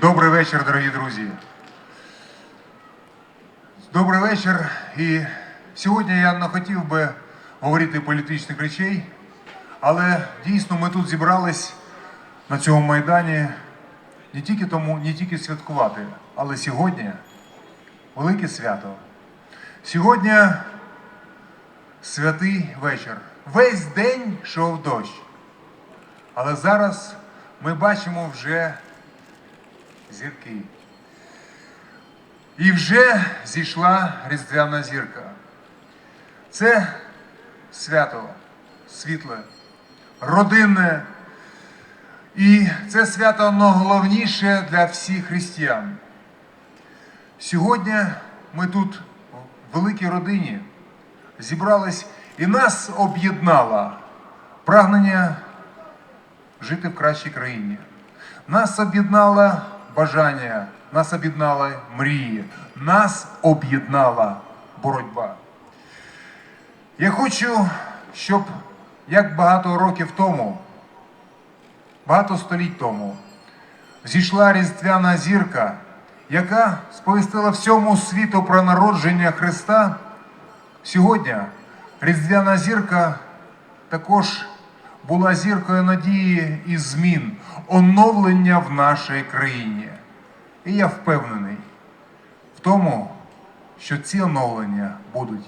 Добрий вечір, дорогі друзі. Добрий вечір. І сьогодні я не хотів би говорити політичних речей, але дійсно ми тут зібрались на цьому майдані не тільки тому, не тільки святкувати, але сьогодні велике свято. Сьогодні святий вечір. Весь день йшов дощ. Але зараз ми бачимо вже зірки. І вже зійшла різдвяна зірка. Це свято світле, родинне. І це свято найголовніше для всіх християн. Сьогодні ми тут, в великій родині, зібрались і нас об'єднало прагнення жити в кращій країні. Нас об'єднало бажання, нас об'єднали мрії, нас об'єднала боротьба. Я хочу, щоб як багато років тому, багато століть тому, зійшла різдвяна зірка, яка сповістила всьому світу про народження Христа. Сьогодні різдвяна зірка також була зіркою надії і змін, оновлення в нашій країні. І я впевнений в тому, що ці оновлення будуть.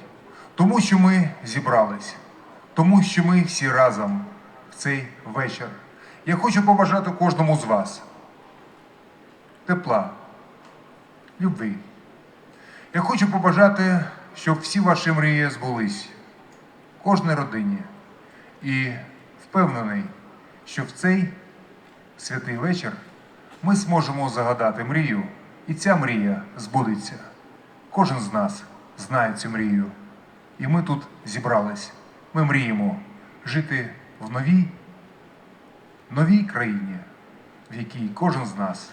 Тому що ми зібрались, тому що ми всі разом в цей вечір. Я хочу побажати кожному з вас тепла, любви. Я хочу побажати, щоб всі ваші мрії збулись, кожній родині. І впевнений, що в цей святий вечір ми зможемо загадати мрію, і ця мрія збудеться. Кожен з нас знає цю мрію. І ми тут зібрались. Ми мріємо жити в новій, новій країні, в якій кожен з нас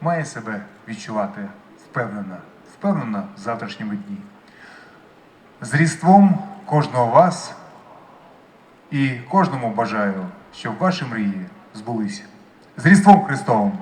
має себе відчувати впевнено, впевнено в завтрашньому дні. З Різдвом кожного вас і кожному бажаю, щоб ваші мрії збулися. З Різдвом Христовим!